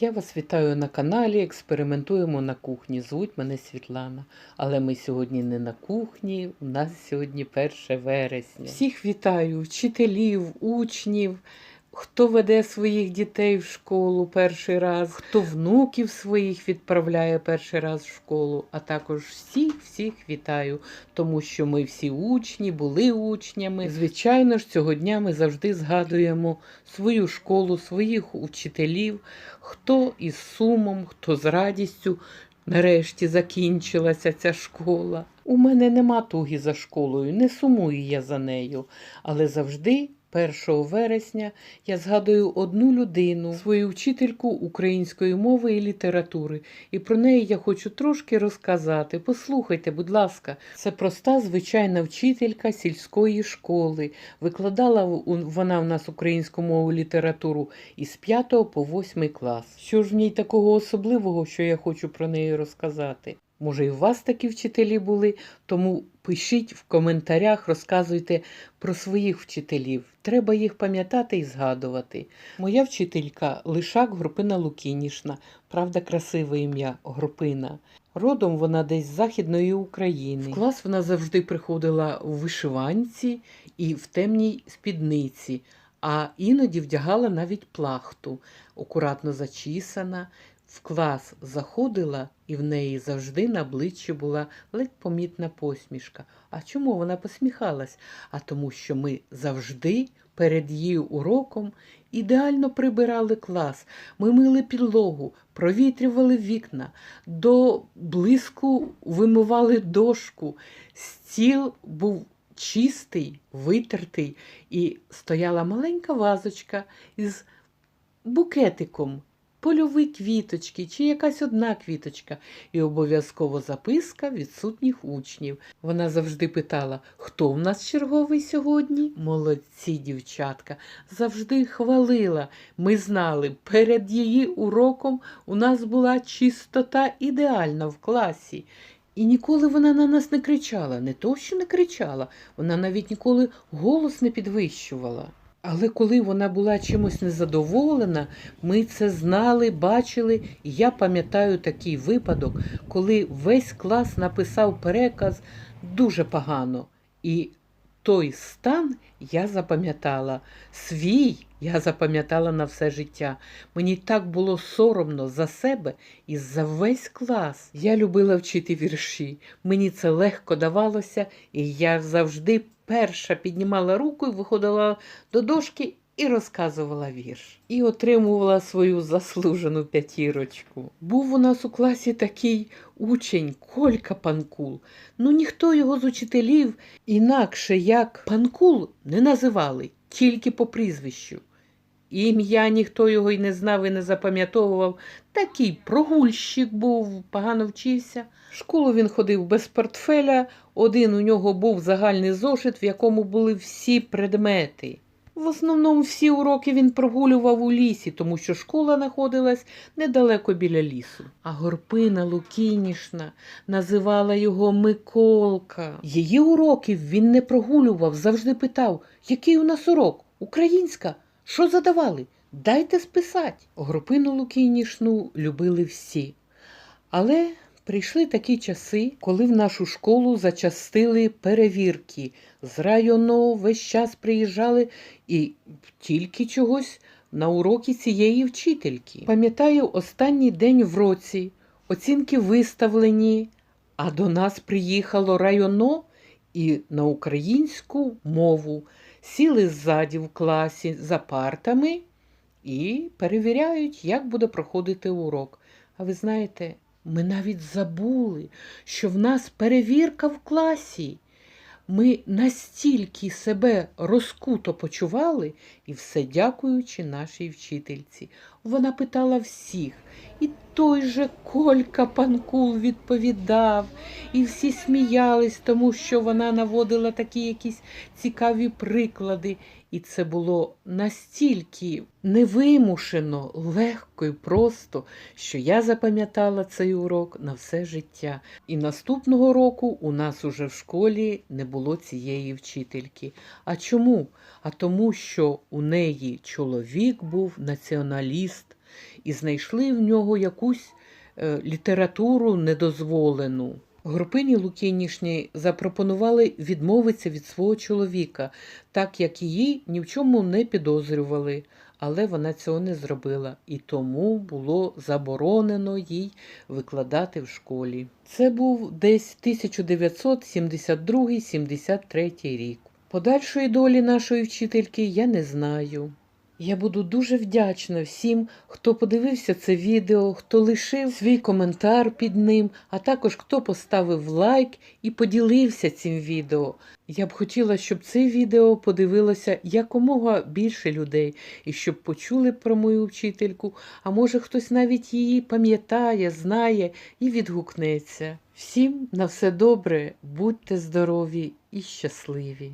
Я вас вітаю на каналі. Експериментуємо на кухні. Звуть мене Світлана. Але ми сьогодні не на кухні. У нас сьогодні 1 вересня. Всіх вітаю, вчителів, учнів. Хто веде своїх дітей в школу перший раз, хто внуків своїх відправляє перший раз в школу, а також всіх всіх вітаю, тому що ми всі учні, були учнями. Звичайно ж, цього дня ми завжди згадуємо свою школу, своїх учителів, хто із сумом, хто з радістю. Нарешті закінчилася ця школа. У мене нема туги за школою, не сумую я за нею, але завжди. 1 вересня я згадую одну людину, свою вчительку української мови і літератури, і про неї я хочу трошки розказати. Послухайте, будь ласка, це проста звичайна вчителька сільської школи. Викладала вона в нас українську мову і літературу із 5 по 8 клас. Що ж в ній такого особливого, що я хочу про неї розказати? Може, і у вас такі вчителі були, тому пишіть в коментарях, розказуйте про своїх вчителів. Треба їх пам'ятати і згадувати. Моя вчителька Лишак Групина Лукінішна, правда, красиве ім'я Групина. Родом вона десь з Західної України. В клас вона завжди приходила у вишиванці і в темній спідниці, а іноді вдягала навіть плахту, акуратно зачісана. В клас заходила, і в неї завжди на обличчі була ледь помітна посмішка. А чому вона посміхалась? А тому, що ми завжди перед її уроком ідеально прибирали клас. Ми мили підлогу, провітрювали вікна, до блиску вимивали дошку. Стіл був чистий, витертий, і стояла маленька вазочка із букетиком. Польові квіточки чи якась одна квіточка, і обов'язково записка відсутніх учнів. Вона завжди питала, хто в нас черговий сьогодні? Молодці, дівчатка, завжди хвалила. Ми знали, перед її уроком у нас була чистота ідеальна в класі. І ніколи вона на нас не кричала, не то, що не кричала, вона навіть ніколи голос не підвищувала. Але коли вона була чимось незадоволена, ми це знали, бачили, я пам'ятаю такий випадок, коли весь клас написав переказ дуже погано. І той стан я запам'ятала, свій я запам'ятала на все життя. Мені так було соромно за себе і за весь клас. Я любила вчити вірші. Мені це легко давалося, і я завжди перша піднімала руку і виходила до дошки і розказувала вірш. І отримувала свою заслужену п'ятірочку. Був у нас у класі такий учень Колька Панкул. Ну ніхто його з учителів інакше як Панкул не називали, тільки по прізвищу. Ім'я ніхто його й не знав і не запам'ятовував. Такий прогульщик був, погано вчився. В школу він ходив без портфеля, один у нього був загальний зошит, в якому були всі предмети. В основному всі уроки він прогулював у лісі, тому що школа знаходилась недалеко біля лісу. А горпина Лукінішна називала його Миколка. Її уроків він не прогулював, завжди питав, який у нас урок? Українська? Що задавали? Дайте списати. Групину Лукінішну любили всі. Але прийшли такі часи, коли в нашу школу зачастили перевірки. З району весь час приїжджали і тільки чогось на уроки цієї вчительки. Пам'ятаю, останній день в році, оцінки виставлені, а до нас приїхало районо і на українську мову. Сіли ззаді в класі за партами і перевіряють, як буде проходити урок. А ви знаєте, ми навіть забули, що в нас перевірка в класі. Ми настільки себе розкуто почували, і все дякуючи нашій вчительці. Вона питала всіх, і той же Колька Панкул відповідав, і всі сміялись, тому що вона наводила такі якісь цікаві приклади. І це було настільки невимушено, легко і просто, що я запам'ятала цей урок на все життя. І наступного року у нас уже в школі не було цієї вчительки. А чому? А тому, що у неї чоловік був націоналіст, і знайшли в нього якусь е, літературу недозволену. Групині Лукінішній запропонували відмовитися від свого чоловіка, так як її ні в чому не підозрювали, але вона цього не зробила, і тому було заборонено їй викладати в школі. Це був десь 1972-73 рік. Подальшої долі нашої вчительки я не знаю. Я буду дуже вдячна всім, хто подивився це відео, хто лишив свій коментар під ним, а також хто поставив лайк і поділився цим відео. Я б хотіла, щоб це відео подивилося якомога більше людей і щоб почули про мою вчительку, а може хтось навіть її пам'ятає, знає і відгукнеться. Всім на все добре, будьте здорові і щасливі!